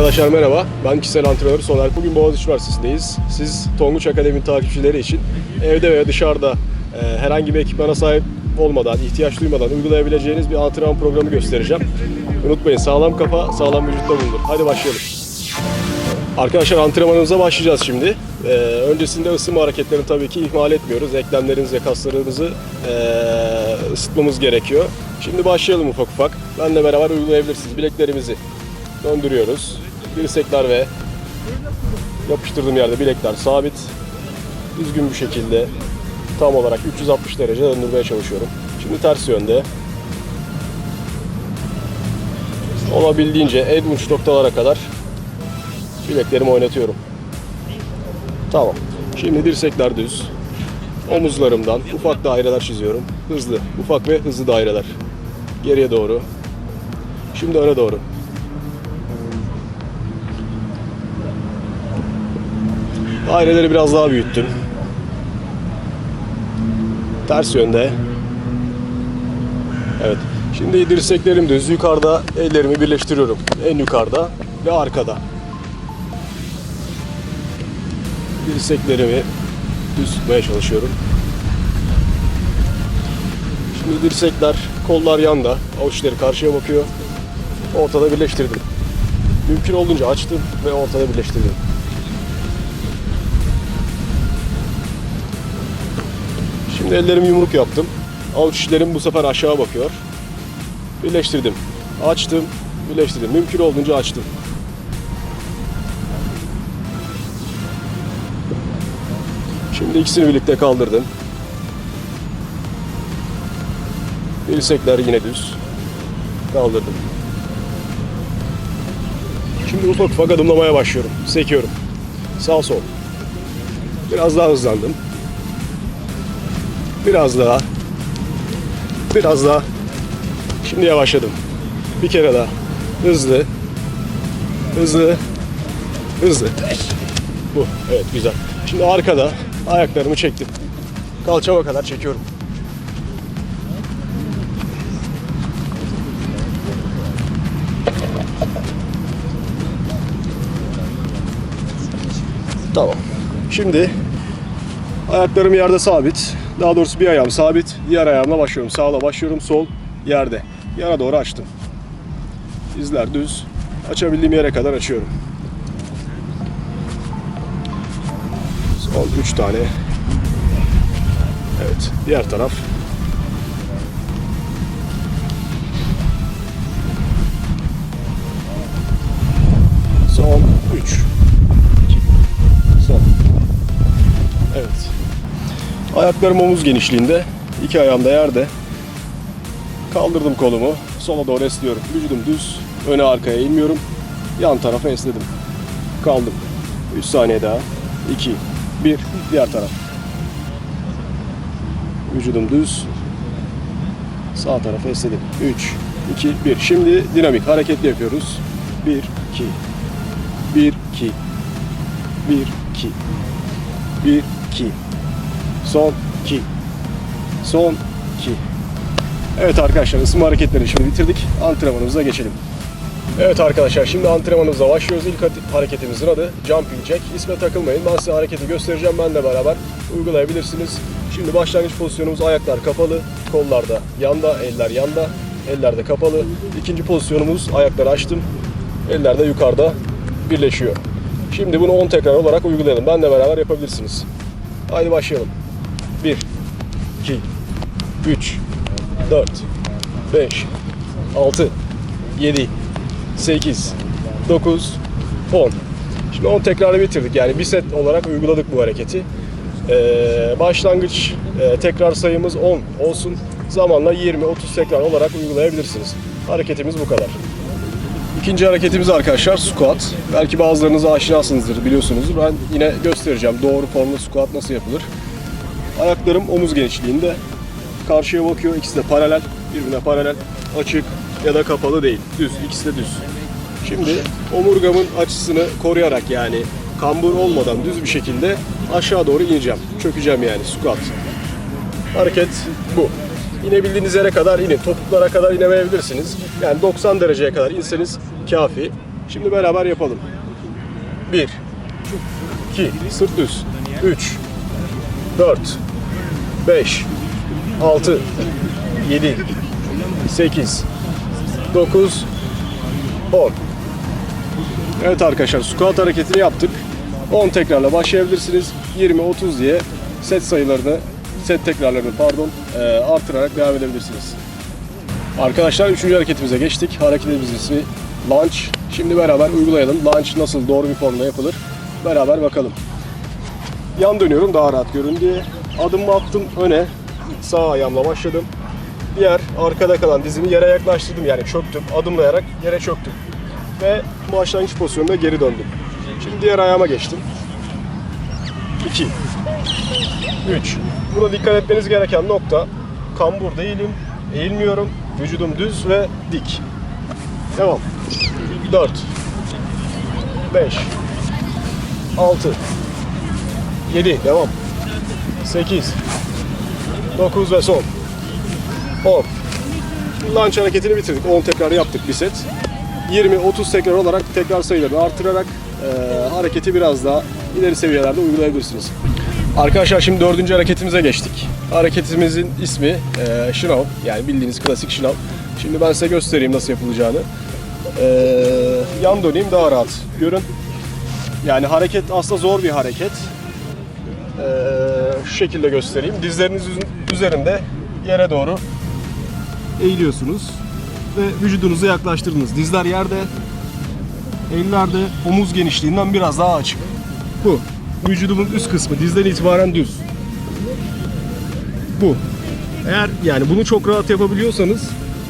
Arkadaşlar merhaba. Ben kişisel antrenör Soner. Bugün Boğaziçi Üniversitesi'ndeyiz. Siz Tonguç Akademi takipçileri için evde veya dışarıda e, herhangi bir ekipmana sahip olmadan, ihtiyaç duymadan uygulayabileceğiniz bir antrenman programı göstereceğim. Unutmayın sağlam kafa, sağlam vücutta bulunur. Hadi başlayalım. Arkadaşlar antrenmanımıza başlayacağız şimdi. Ee, öncesinde ısınma hareketlerini tabii ki ihmal etmiyoruz. Eklemlerimizi ve kaslarımızı ee, ısıtmamız gerekiyor. Şimdi başlayalım ufak ufak. Benle beraber uygulayabilirsiniz. Bileklerimizi döndürüyoruz. Dirsekler ve yapıştırdığım yerde bilekler sabit. Düzgün bir şekilde tam olarak 360 derece döndürmeye çalışıyorum. Şimdi ters yönde. Olabildiğince en uç noktalara kadar bileklerimi oynatıyorum. Tamam. Şimdi dirsekler düz. Omuzlarımdan ufak daireler çiziyorum. Hızlı, ufak ve hızlı daireler. Geriye doğru. Şimdi öne doğru. Daireleri biraz daha büyüttüm. Ters yönde. Evet. Şimdi dirseklerim düz. Yukarıda ellerimi birleştiriyorum. En yukarıda ve arkada. dirseklerimi düz tutmaya çalışıyorum. Şimdi dirsekler, kollar yanda, avuçları karşıya bakıyor. Ortada birleştirdim. Mümkün olduğunca açtım ve ortada birleştirdim. Şimdi ellerimi yumruk yaptım. Avuç içlerim bu sefer aşağı bakıyor. Birleştirdim. Açtım, birleştirdim. Mümkün olduğunca açtım. Şimdi ikisini birlikte kaldırdım. Dirsekler yine düz. Kaldırdım. Şimdi ufak ufak adımlamaya başlıyorum. Sekiyorum. Sağ sol. Biraz daha hızlandım. Biraz daha. Biraz daha. Şimdi yavaşladım. Bir kere daha. Hızlı. Hızlı. Hızlı. Bu. Evet güzel. Şimdi arkada ayaklarımı çektim. Kalçama kadar çekiyorum. Tamam. Şimdi ayaklarım yerde sabit. Daha doğrusu bir ayağım sabit. Diğer ayağımla başlıyorum. Sağla başlıyorum. Sol yerde. Yana doğru açtım. Dizler düz. Açabildiğim yere kadar açıyorum. Son 3 tane. Evet. Diğer taraf. Son 3. Ayaklarım omuz genişliğinde. iki ayağım da yerde. Kaldırdım kolumu. Sola doğru esniyorum. Vücudum düz. Öne arkaya inmiyorum. Yan tarafa esnedim. Kaldım. 3 saniye daha. 2, 1, diğer taraf. Vücudum düz. Sağ tarafa esnedim. 3, 2, 1. Şimdi dinamik hareketli yapıyoruz. 1, 2, 1, 2, 1, 2, 1, 2, son 2, son 2. Evet arkadaşlar ısınma hareketlerini şimdi bitirdik. Antrenmanımıza geçelim. Evet arkadaşlar şimdi antrenmanımıza başlıyoruz. İlk hareketimizin adı Jumping Jack. İsme takılmayın. Ben size hareketi göstereceğim. Benle beraber uygulayabilirsiniz. Şimdi başlangıç pozisyonumuz ayaklar kapalı. Kollarda yanda, eller yanda. Eller de kapalı. İkinci pozisyonumuz ayakları açtım. Eller de yukarıda birleşiyor. Şimdi bunu 10 tekrar olarak uygulayalım. Benle beraber yapabilirsiniz. Haydi başlayalım. 1 2 3 4 5 6 7 8 9 10 Şimdi 10 tekrarı bitirdik. Yani bir set olarak uyguladık bu hareketi. Ee, başlangıç e, tekrar sayımız 10 olsun. Zamanla 20-30 tekrar olarak uygulayabilirsiniz. Hareketimiz bu kadar. İkinci hareketimiz arkadaşlar squat. Belki bazılarınız aşinasınızdır, biliyorsunuzdur. Ben yine göstereceğim doğru formda squat nasıl yapılır. Ayaklarım omuz genişliğinde. Karşıya bakıyor. İkisi de paralel. Birbirine paralel. Açık ya da kapalı değil. Düz. İkisi de düz. Şimdi omurgamın açısını koruyarak yani kambur olmadan düz bir şekilde aşağı doğru ineceğim. Çökeceğim yani squat. Hareket bu. İnebildiğiniz yere kadar inin. Topuklara kadar inemeyebilirsiniz. Yani 90 dereceye kadar inseniz kafi. Şimdi beraber yapalım. 1 2 sırt düz 3 4 5 6 7 8 9 10 Evet arkadaşlar squat hareketini yaptık. 10 tekrarla başlayabilirsiniz. 20-30 diye set sayılarını, set tekrarlarını pardon e, artırarak devam edebilirsiniz. Arkadaşlar 3. hareketimize geçtik. Hareketimizin ismi Lunge. Şimdi beraber uygulayalım. Lunge nasıl doğru bir formda yapılır? Beraber bakalım. Yan dönüyorum daha rahat görün diye. Adımımı attım öne. Sağ ayağımla başladım. Diğer arkada kalan dizimi yere yaklaştırdım yani çöktüm. Adımlayarak yere çöktüm. Ve başlangıç pozisyonunda geri döndüm. Şimdi diğer ayağıma geçtim. 2 3 Buna dikkat etmeniz gereken nokta kambur değilim, eğilmiyorum. Vücudum düz ve dik. Devam. 4 5 6 7 devam. 8 9 ve son. 10. Launch hareketini bitirdik. 10 tekrar yaptık bir set. 20-30 tekrar olarak tekrar sayılarını artırarak e, hareketi biraz daha ileri seviyelerde uygulayabilirsiniz. Arkadaşlar şimdi dördüncü hareketimize geçtik. Hareketimizin ismi e, şınav. Yani bildiğiniz klasik şınav. Şimdi ben size göstereyim nasıl yapılacağını. E, yan döneyim daha rahat görün. Yani hareket aslında zor bir hareket. E, şu şekilde göstereyim. Dizleriniz üz- üzerinde yere doğru eğiliyorsunuz ve vücudunuzu yaklaştırdınız. Dizler yerde, eller de omuz genişliğinden biraz daha açık. Bu. Vücudumun üst kısmı dizden itibaren düz. Bu. Eğer yani bunu çok rahat yapabiliyorsanız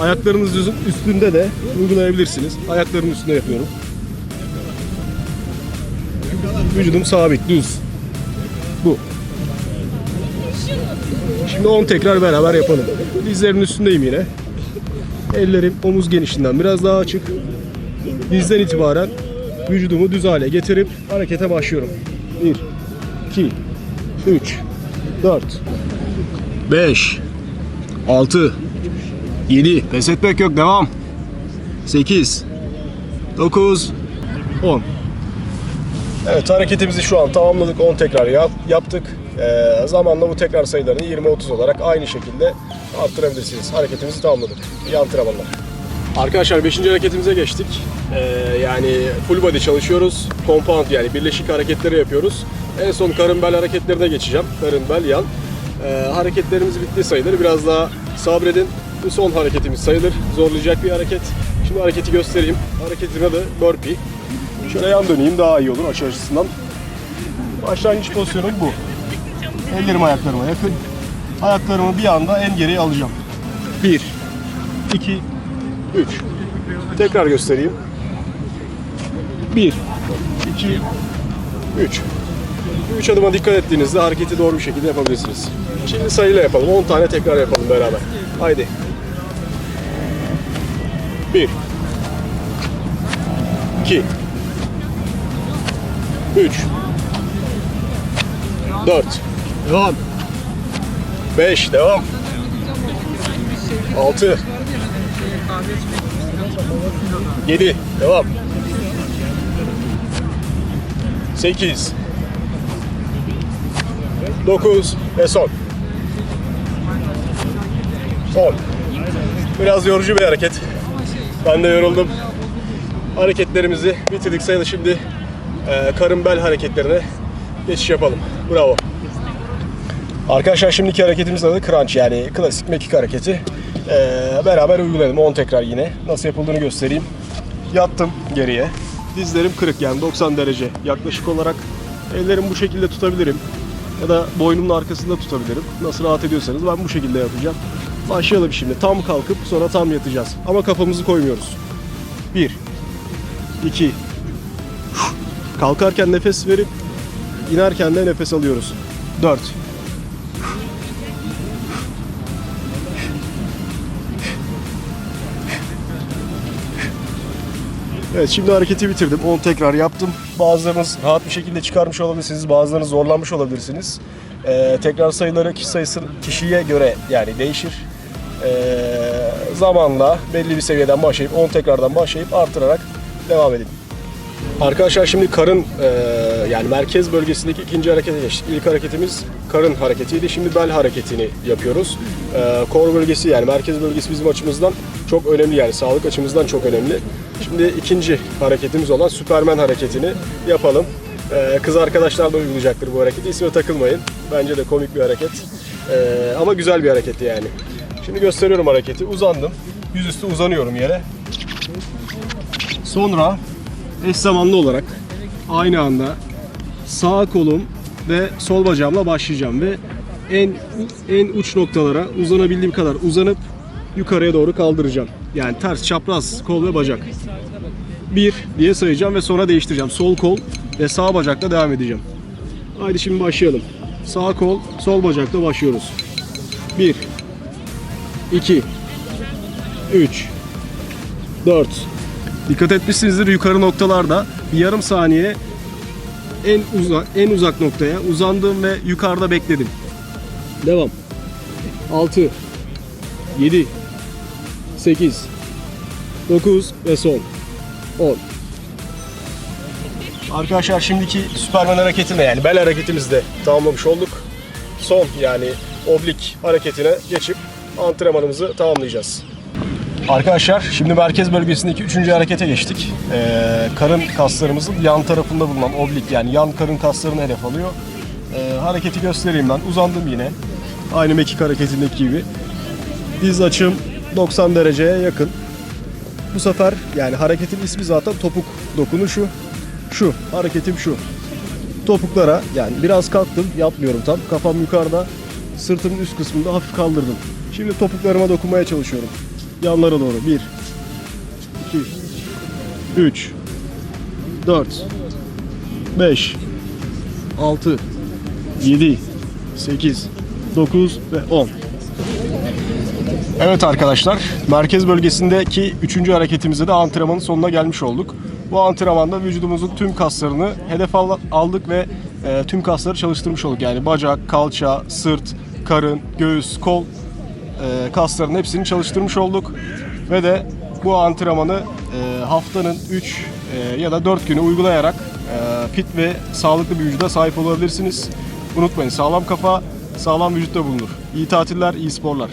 ayaklarınızın üstünde de uygulayabilirsiniz. Ayaklarımın üstünde yapıyorum. Vücudum sabit, düz. Şimdi 10 tekrar beraber yapalım. Dizlerimin üstündeyim yine. Ellerim omuz genişliğinden biraz daha açık. Dizden itibaren vücudumu düz hale getirip harekete başlıyorum. 1, 2, 3, 4, 5, 6, 7, pes etmek yok devam. 8, 9, 10. Evet hareketimizi şu an tamamladık. 10 tekrar yap- yaptık. Ee, zamanla bu tekrar sayılarını 20-30 olarak aynı şekilde arttırabilirsiniz. Hareketimizi tamamladık. İyi antrenmanlar. Arkadaşlar 5. hareketimize geçtik. Ee, yani full body çalışıyoruz. Compound yani birleşik hareketleri yapıyoruz. En son karın bel hareketlerine geçeceğim. Karın bel yan. Ee, hareketlerimiz bittiği sayılır. Biraz daha sabredin. Bu son hareketimiz sayılır. Zorlayacak bir hareket. Şimdi hareketi göstereyim. Hareketin adı burpee. Şöyle yan döneyim daha iyi olur açı açısından. Başlangıç pozisyonum bu. Ellerim ayaklarıma yakın. Ayaklarımı bir anda en geriye alacağım. 1, 2, 3. Tekrar göstereyim. 1, 2, 3. 3 adıma dikkat ettiğinizde hareketi doğru bir şekilde yapabilirsiniz. Şimdi sayıyla yapalım. 10 tane tekrar yapalım beraber. Haydi. 1 2 3 4 Devam 5 Devam 6 7 Devam 8 9 ve son 10 Biraz yorucu bir hareket. Ben de yoruldum. Hareketlerimizi bitirdik sayılır şimdi e, karın bel hareketlerine geçiş yapalım. Bravo. Arkadaşlar şimdiki hareketimizin adı crunch yani klasik mekik hareketi. E, beraber uygulayalım 10 tekrar yine. Nasıl yapıldığını göstereyim. Yattım geriye. Dizlerim kırık yani 90 derece yaklaşık olarak. Ellerimi bu şekilde tutabilirim. Ya da boynumun arkasında tutabilirim. Nasıl rahat ediyorsanız ben bu şekilde yapacağım. Başlayalım şimdi. Tam kalkıp sonra tam yatacağız. Ama kafamızı koymuyoruz. 1 2 Kalkarken nefes verip inerken de nefes alıyoruz. 4 Evet şimdi hareketi bitirdim. 10 tekrar yaptım. Bazılarınız rahat bir şekilde çıkarmış olabilirsiniz. Bazılarınız zorlanmış olabilirsiniz. Ee, tekrar sayıları kişi sayısı kişiye göre yani değişir. Ee, zamanla belli bir seviyeden başlayıp 10 tekrardan başlayıp artırarak devam edin. Arkadaşlar şimdi karın e, yani merkez bölgesindeki ikinci harekete geçtik. İlk hareketimiz karın hareketiydi. Şimdi bel hareketini yapıyoruz. E, kor bölgesi yani merkez bölgesi bizim açımızdan çok önemli yani sağlık açımızdan çok önemli. Şimdi ikinci hareketimiz olan Süpermen hareketini yapalım. E, kız arkadaşlar da uygulayacaktır bu hareketi. İsme takılmayın. Bence de komik bir hareket. E, ama güzel bir hareketti yani. Şimdi gösteriyorum hareketi. Uzandım. Yüzüstü uzanıyorum yere. Sonra eş zamanlı olarak aynı anda sağ kolum ve sol bacağımla başlayacağım ve en en uç noktalara uzanabildiğim kadar uzanıp yukarıya doğru kaldıracağım. Yani ters çapraz kol ve bacak. Bir diye sayacağım ve sonra değiştireceğim. Sol kol ve sağ bacakla devam edeceğim. Haydi şimdi başlayalım. Sağ kol, sol bacakla başlıyoruz. 1 2 3 4 Dikkat etmişsinizdir yukarı noktalarda bir yarım saniye en uzak en uzak noktaya uzandım ve yukarıda bekledim. Devam. 6 7 8 9 ve son. 10 Arkadaşlar şimdiki Süperman hareketini yani bel hareketimizi de tamamlamış olduk. Son yani oblik hareketine geçip antrenmanımızı tamamlayacağız. Arkadaşlar şimdi merkez bölgesindeki üçüncü harekete geçtik. Ee, karın kaslarımızın yan tarafında bulunan oblik yani yan karın kaslarını hedef alıyor. Ee, hareketi göstereyim ben. Uzandım yine. Aynı mekik hareketindeki gibi. Diz açım 90 dereceye yakın. Bu sefer yani hareketin ismi zaten topuk dokunuşu. Şu hareketim şu. Topuklara yani biraz kalktım yapmıyorum tam. Kafam yukarıda. Sırtımın üst kısmında hafif kaldırdım. Şimdi topuklarıma dokunmaya çalışıyorum. Yanlara doğru. 1 2 3 4 5 6 7 8 9 ve 10 Evet arkadaşlar, merkez bölgesindeki üçüncü hareketimizde de antrenmanın sonuna gelmiş olduk. Bu antrenmanda vücudumuzun tüm kaslarını hedef al- aldık ve e, tüm kasları çalıştırmış olduk. Yani bacak, kalça, sırt, karın, göğüs, kol e, kasların hepsini çalıştırmış olduk. Ve de bu antrenmanı e, haftanın 3 ya da 4 günü uygulayarak e, fit ve sağlıklı bir vücuda sahip olabilirsiniz. Unutmayın sağlam kafa sağlam vücutta bulunur. İyi tatiller, iyi sporlar.